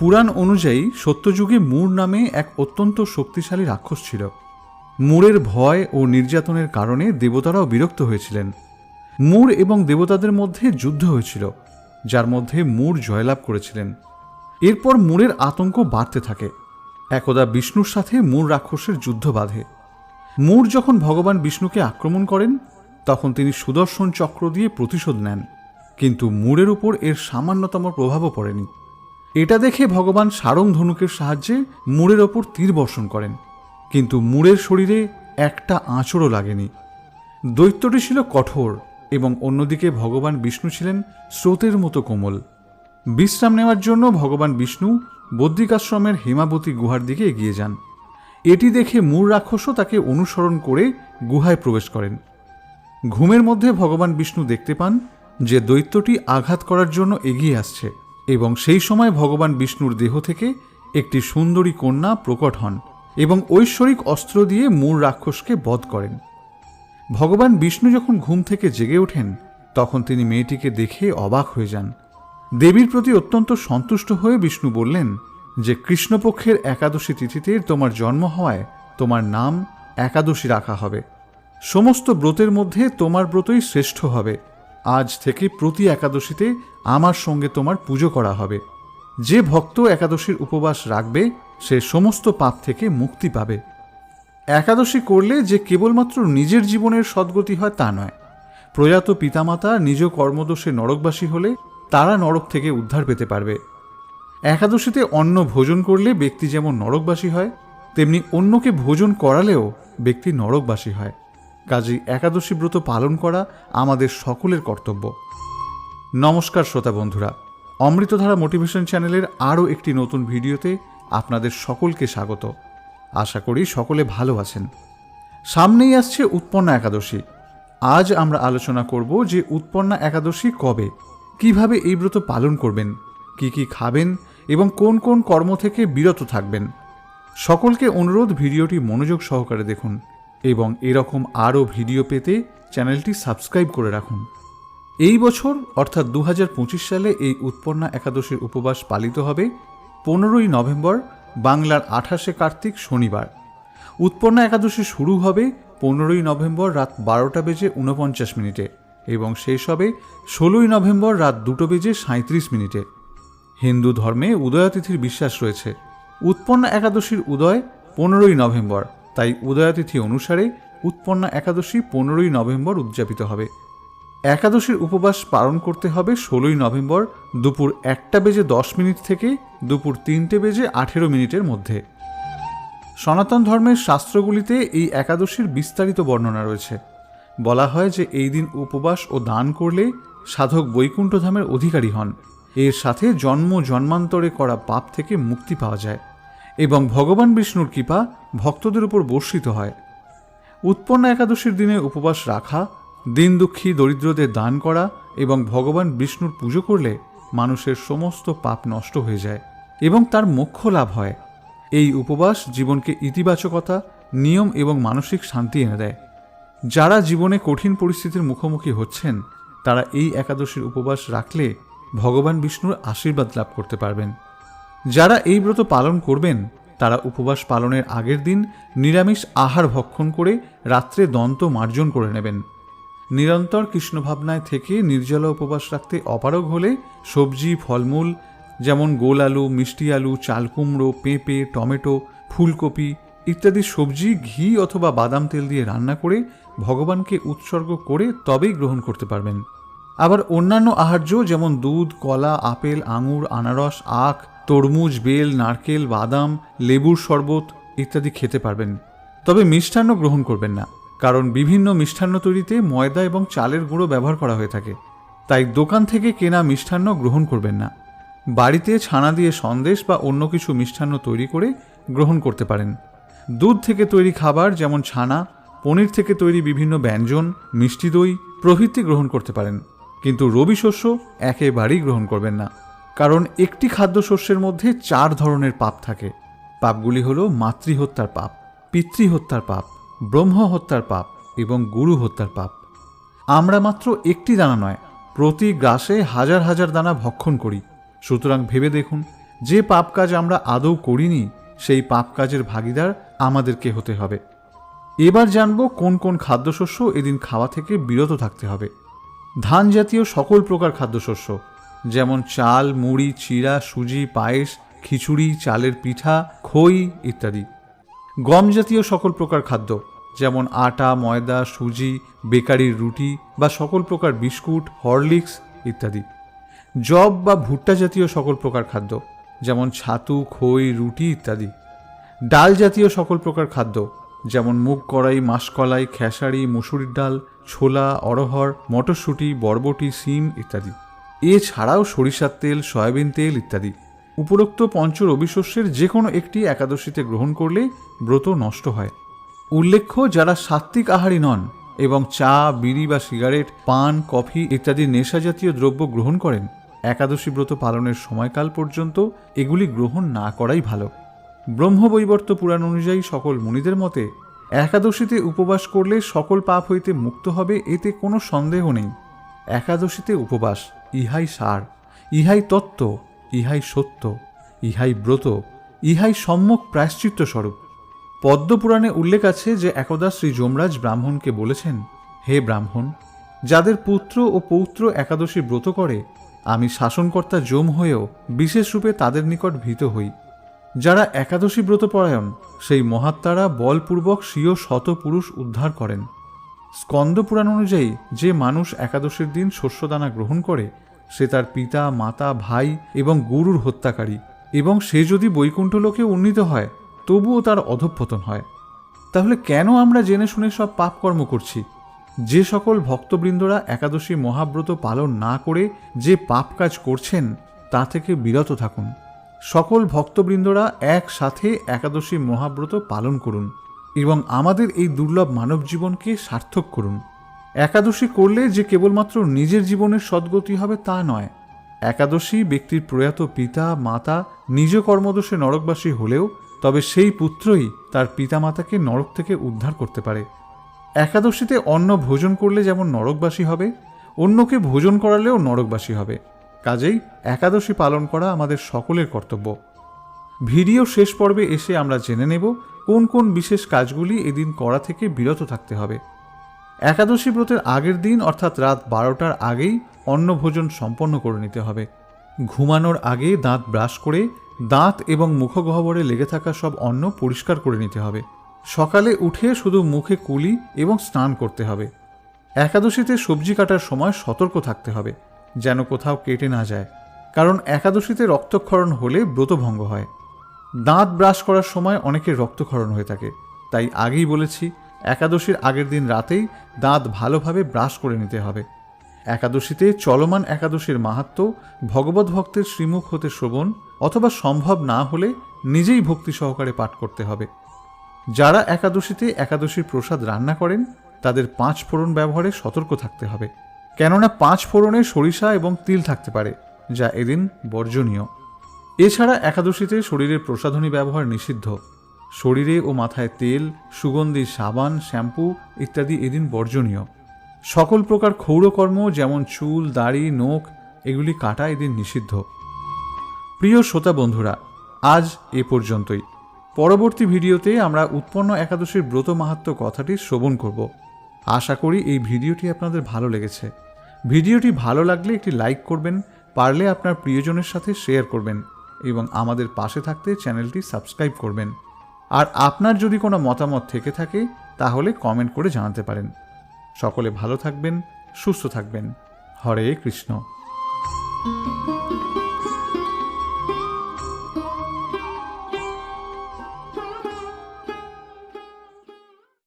পুরাণ অনুযায়ী সত্যযুগে মূর নামে এক অত্যন্ত শক্তিশালী রাক্ষস ছিল। মূরের ভয় ও নির্যাতনের কারণে দেবতারাও বিরক্ত হয়েছিলেন। মূর এবং দেবতাদের মধ্যে যুদ্ধ হয়েছিল, যার মধ্যে মূর জয়লাভ করেছিলেন। এরপর মূরের আতঙ্ক বাড়তে থাকে। একদা বিষ্ণুর সাথে মূর রাক্ষসের যুদ্ধ বাঁধে। মূর যখন ভগবান বিষ্ণুকে আক্রমণ করেন, তখন তিনি সুদর্শন চক্র দিয়ে প্রতিশোধ নেন, কিন্তু মূরের উপর এর সামান্যতম প্রভাবও পড়েনি। এটা দেখে ভগবান সারং ধনুকের সাহায্যে মূরের ওপর তীর বর্ষণ করেন। কিন্তু মূরের শরীরে একটা আঁচড়ও লাগেনি। দৈত্যটি ছিল কঠোর এবং অন্যদিকে ভগবান বিষ্ণু ছিলেন স্রোতের মতো কোমল। বিশ্রাম নেওয়ার জন্য ভগবান বিষ্ণু বদ্রিকাশ্রমের হেমাবতী গুহার দিকে এগিয়ে যান। এটি দেখে মূর রাক্ষসও তাকে অনুসরণ করে গুহায় প্রবেশ করেন। ঘুমের মধ্যে ভগবান বিষ্ণু দেখতে পান যে দৈত্যটি আঘাত করার জন্য এগিয়ে আসছে। এবং সেই সময় ভগবান বিষ্ণুর দেহ থেকে একটি সুন্দরী কন্যা প্রকট হন এবং ঐশ্বরিক অস্ত্র দিয়ে মূর রাক্ষসকে বধ করেন। ভগবান বিষ্ণু যখন ঘুম থেকে জেগে ওঠেন, তখন তিনি মেয়েটিকে দেখে অবাক হয়ে যান। দেবীর প্রতি অত্যন্ত সন্তুষ্ট হয়ে বিষ্ণু বললেন, যে কৃষ্ণপক্ষের একাদশী তিথিতে তোমার জন্ম হওয়ায় তোমার নাম একাদশী রাখা হবে। সমস্ত ব্রতের মধ্যে তোমার ব্রতই শ্রেষ্ঠ হবে। আজ থেকে প্রতি একাদশীতে আমার সঙ্গে তোমার পুজো করা হবে। যে ভক্ত একাদশীর উপবাস রাখবে, সে সমস্ত পাপ থেকে মুক্তি পাবে। একাদশী করলে যে কেবলমাত্র নিজের জীবনের সদ্গতি হয় তা নয়। প্রয়াত পিতামাতা নিজ কর্মদোষে নরকবাসী হলে তারা নরক থেকে উদ্ধার পেতে পারবে। একাদশীতে অন্ন ভোজন করলে ব্যক্তি যেমন নরকবাসী হয়, তেমনি অন্যকে ভোজন করালেও ব্যক্তি নরকবাসী হয়। কাজেই একাদশী ব্রত পালন করা আমাদের সকলের কর্তব্য। নমস্কার শ্রোতা বন্ধুরা, অমৃতধারা মোটিভেশন চ্যানেলের আরও একটি নতুন ভিডিওতে আপনাদের সকলকে স্বাগত। আশা করি সকলে ভালো আছেন। সামনেই আসছে উৎপন্না একাদশী। আজ আমরা আলোচনা করব যে উৎপন্না একাদশী কবে, কীভাবে এই ব্রত পালন করবেন, কি কি খাবেন এবং কোন কোন কর্ম থেকে বিরত থাকবেন। সকলকে অনুরোধ ভিডিওটি মনোযোগ সহকারে দেখুন। এবং এরকম আরও ভিডিও পেতে চ্যানেলটি সাবস্ক্রাইব করে রাখুন। এই বছর, অর্থাৎ দু হাজার পঁচিশ সালে এই উৎপন্না একাদশীর উপবাস পালিত হবে পনেরোই নভেম্বর, বাংলার আঠাশে কার্তিক শনিবার। উৎপন্না একাদশী শুরু হবে পনেরোই নভেম্বর রাত বারোটা বেজে উনপঞ্চাশ মিনিটে এবং শেষ হবে ষোলোই নভেম্বর রাত দুটো বেজে সাঁত্রিশ মিনিটে। হিন্দু ধর্মে উদয়াতিথির বিশ্বাস রয়েছে। উৎপন্না একাদশীর উদয় পনেরোই নভেম্বর। তাই উদয়াতিথি অনুসারে উৎপন্না একাদশী পনেরোই নভেম্বর উদযাপিত হবে। একাদশীর উপবাস পালন করতে হবে ষোলোই নভেম্বর দুপুর একটা বেজে দশ মিনিট থেকে দুপুর তিনটে বেজে আঠেরো মিনিটের মধ্যে। সনাতন ধর্মের শাস্ত্রগুলিতে এই একাদশীর বিস্তারিত বর্ণনা রয়েছে। বলা হয় যে এই দিন উপবাস ও দান করলে সাধক বৈকুণ্ঠধামের অধিকারী হন। এর সাথে জন্ম জন্মান্তরে করা পাপ থেকে মুক্তি পাওয়া যায়। এবং ভগবান বিষ্ণুর কৃপা ভক্তদের উপর বর্ষিত হয়। উৎপন্ন একাদশীর দিনে উপবাস রাখা, দিন দুঃখী দরিদ্রদের দান করা এবং ভগবান বিষ্ণুর পুজো করলে মানুষের সমস্ত পাপ নষ্ট হয়ে যায় এবং তার মোক্ষ লাভ হয়। এই উপবাস জীবনকে ইতিবাচকতা, নিয়ম এবং মানসিক শান্তি এনে দেয়। যারা জীবনে কঠিন পরিস্থিতির মুখোমুখি হচ্ছেন, তারা এই একাদশীর উপবাস রাখলে ভগবান বিষ্ণুর আশীর্বাদ লাভ করতে পারবেন। যারা এই ব্রত পালন করবেন, তারা উপবাস পালনের আগের দিন নিরামিষ আহার ভক্ষণ করে রাত্রে দন্ত মার্জন করে নেবেন। নিরন্তর কৃষ্ণ ভাবনায় থেকে নির্জলা উপবাস রাখতে অপারগ হলে সবজি, ফলমূল, যেমন গোল আলু, মিষ্টি আলু, চাল কুমড়ো, পেঁপে, টমেটো, ফুলকপি ইত্যাদি সবজি, ঘি অথবা বাদাম তেল দিয়ে রান্না করে ভগবানকে উৎসর্গ করে তবেই গ্রহণ করতে পারবেন। আবার অন্যান্য আহার্য যেমন দুধ, কলা, আপেল, আঙুর, আনারস, আখ তরমুজ, বেল, নারকেল, বাদাম, লেবুর শরবত ইত্যাদি খেতে পারবেন। তবে মিষ্টান্ন গ্রহণ করবেন না, কারণ বিভিন্ন মিষ্টান্ন তৈরিতে ময়দা এবং চালের গুঁড়ো ব্যবহার করা হয়ে থাকে। তাই দোকান থেকে কেনা মিষ্টান্ন গ্রহণ করবেন না। বাড়িতে ছানা দিয়ে সন্দেশ বা অন্য কিছু মিষ্টান্ন তৈরি করে গ্রহণ করতে পারেন। দুধ থেকে তৈরি খাবার যেমন ছানা, পনির থেকে তৈরি বিভিন্ন ব্যঞ্জন, মিষ্টি দই প্রভৃতি গ্রহণ করতে পারেন। কিন্তু রবি শস্য একেবারেই গ্রহণ করবেন না। কারণ একটি খাদ্যশস্যের মধ্যে চার ধরনের পাপ থাকে। পাপগুলি হল মাতৃহত্যার পাপ, পিতৃহত্যার পাপ ব্রহ্ম হত্যার পাপ এবং গুরু হত্যার পাপ। আমরা মাত্র একটি দানা নয়, প্রতি গ্রাসে হাজার হাজার দানা ভক্ষণ করি। সুতরাং ভেবে দেখুন, যে পাপ কাজ আমরা আদৌ করিনি, সেই পাপ কাজের ভাগিদার আমাদেরকে হতে হবে। এবার জানব কোন কোন খাদ্যশস্য এদিন খাওয়া থেকে বিরত থাকতে হবে। ধান জাতীয় সকল প্রকার খাদ্যশস্য যেমন চাল, মুড়ি, চিড়া, সুজি, পায়েস, খিচুড়ি, চালের পিঠা, খই ইত্যাদি। গম জাতীয় সকল প্রকার খাদ্য, যেমন আটা, ময়দা, সুজি, বেকারির রুটি বা সকল প্রকার বিস্কুট, হরলিক্স ইত্যাদি। জব বা ভুট্টা জাতীয় সকল প্রকার খাদ্য, যেমন ছাতু, খই, রুটি ইত্যাদি। ডাল জাতীয় সকল প্রকার খাদ্য, যেমন মুগ কড়াই, মাসকলাই, খেসারি, মুসুরির ডাল, ছোলা অরহর মটরশুঁটি, বরবটি, সিম ইত্যাদি। এছাড়াও সরিষার তেল, সয়াবিন তেল ইত্যাদি। উপরোক্ত পঞ্চ রবিশস্যের যে কোনো একটি একাদশীতে গ্রহণ করলে ব্রত নষ্ট হয়। উল্লেখ্য, যারা সাত্ত্বিক আহারী নন এবং চা, বিড়ি বা সিগারেট, পান, কফি ইত্যাদি নেশা জাতীয় দ্রব্য গ্রহণ করেন, একাদশী ব্রত পালনের সময়কাল পর্যন্ত এগুলি গ্রহণ না করাই ভালো। ব্রহ্মবৈবর্ত পুরাণ অনুযায়ী সকল মুনিদের মতে, একাদশীতে উপবাস করলে সকল পাপ হইতে মুক্ত হবে এতে কোনো সন্দেহ নেই। একাদশীতে উপবাস। ইহাই সার, ইহাই তত্ত্ব, ইহাই সত্য, ইহাই ব্রত, ইহাই সম্যক প্রায়শ্চিত্ত স্বরূপ পদ্মপুরাণে উল্লেখ আছে যে একদা শ্রী যমরাজ ব্রাহ্মণকে বলেছেন, হে ব্রাহ্মণ, যাদের পুত্র ও পৌত্র একাদশী ব্রত করে, আমি শাসনকর্তা যম হয়েও বিশেষরূপে তাদের নিকট ভীত হই। যারা একাদশী ব্রত পরায়ণ সেই মহাত্মারা বলপূর্বক স্বীয় শত পুরুষ উদ্ধার করেন। স্কন্দ পুরাণ অনুযায়ী যে মানুষ একাদশীর দিন শস্যদানা গ্রহণ করে, সে তার পিতা, মাতা, ভাই এবং গুরুর হত্যাকারী এবং সে যদি বৈকুণ্ঠ লোকে উন্নীত হয়, তবুও তার অধঃপতন হয়। তাহলে কেন আমরা জেনে শুনে সব পাপকর্ম করছি? যে সকল ভক্তবৃন্দরা একাদশী মহাব্রত পালন না করে যে পাপ কাজ করছেন, তা থেকে বিরত থাকুন। সকল ভক্তবৃন্দরা একসাথে একাদশী মহাব্রত পালন করুন। এবং আমাদের এই দুর্লভ মানব জীবনকে সার্থক করুন। একাদশী করলে যে কেবলমাত্র নিজের জীবনের সদ্গতি হবে তা নয়। একাদশী ব্যক্তির প্রয়াত পিতা, মাতা, নিজ কর্মদোষে নরকবাসী হলেও তবে সেই পুত্রই তার পিতামাতাকে নরক থেকে উদ্ধার করতে পারে। একাদশীতে অন্ন ভোজন করলে যেমন নরকবাসী হবে, অন্যকে ভোজন করালেও নরকবাসী হবে। কাজেই একাদশী পালন করা আমাদের সকলের কর্তব্য। ভিডিও শেষ পর্বে এসে আমরা জেনে নেব কোন কোন বিশেষ কাজগুলি এদিন করা থেকে বিরত থাকতে হবে? একাদশী ব্রতের আগের দিন, অর্থাৎ রাত বারোটার আগেই অন্নভোজন সম্পন্ন করে নিতে হবে। ঘুমানোর আগে দাঁত ব্রাশ করে দাঁত এবং মুখগহ্বরে লেগে থাকা সব অন্ন পরিষ্কার করে নিতে হবে। সকালে উঠে শুধু মুখে কুলি এবং স্নান করতে হবে। একাদশীতে সবজি কাটার সময় সতর্ক থাকতে হবে, যেন কোথাও কেটে না যায়, কারণ একাদশীতে রক্তক্ষরণ হলে ব্রতভঙ্গ হয়। দাঁত ব্রাশ করার সময় অনেকের রক্তক্ষরণ হয়ে থাকে। তাই আগেই বলেছি, একাদশীর আগের দিন রাতেই দাঁত ভালোভাবে ব্রাশ করে নিতে হবে। একাদশীতে চলমান একাদশীর মাহাত্ম ভগবত ভক্তের শ্রীমুখ হতে শ্রবণ অথবা সম্ভব না হলে নিজেই ভক্তি সহকারে পাঠ করতে হবে। যারা একাদশীতে একাদশীর প্রসাদ রান্না করেন, তাদের পাঁচ ফোড়ন ব্যবহারে সতর্ক থাকতে হবে। কেননা পাঁচ ফোড়নে সরিষা এবং তিল থাকতে পারে, যা এদিন বর্জনীয়। এছাড়া একাদশীতে শরীরের প্রসাধনী ব্যবহার নিষিদ্ধ। শরীরে ও মাথায় তেল, সুগন্ধি, সাবান, শ্যাম্পু ইত্যাদি এদিন বর্জনীয়। সকল প্রকার ক্ষৌরকর্ম যেমন চুল, দাড়ি, নোখ, এগুলি কাটা এদিন নিষিদ্ধ। প্রিয় শ্রোতা বন্ধুরা, আজ এ পর্যন্তই। পরবর্তী ভিডিওতে আমরা উৎপন্ন একাদশীর ব্রত মাহাত্ম কথাটি শ্রবণ করব। আশা করি এই ভিডিওটি আপনাদের ভালো লেগেছে। ভিডিওটি ভালো লাগলে একটি লাইক করবেন, পারলে আপনার প্রিয়জনের সাথে শেয়ার করবেন। এবং আমাদের পাশে থাকতে চ্যানেলটি সাবস্ক্রাইব করবেন। আর আপনার যদি কোনো মতামত থেকে থাকে, তাহলে কমেন্ট করে জানাতে পারেন। সকলে ভালো থাকবেন, সুস্থ থাকবেন। হরে কৃষ্ণ।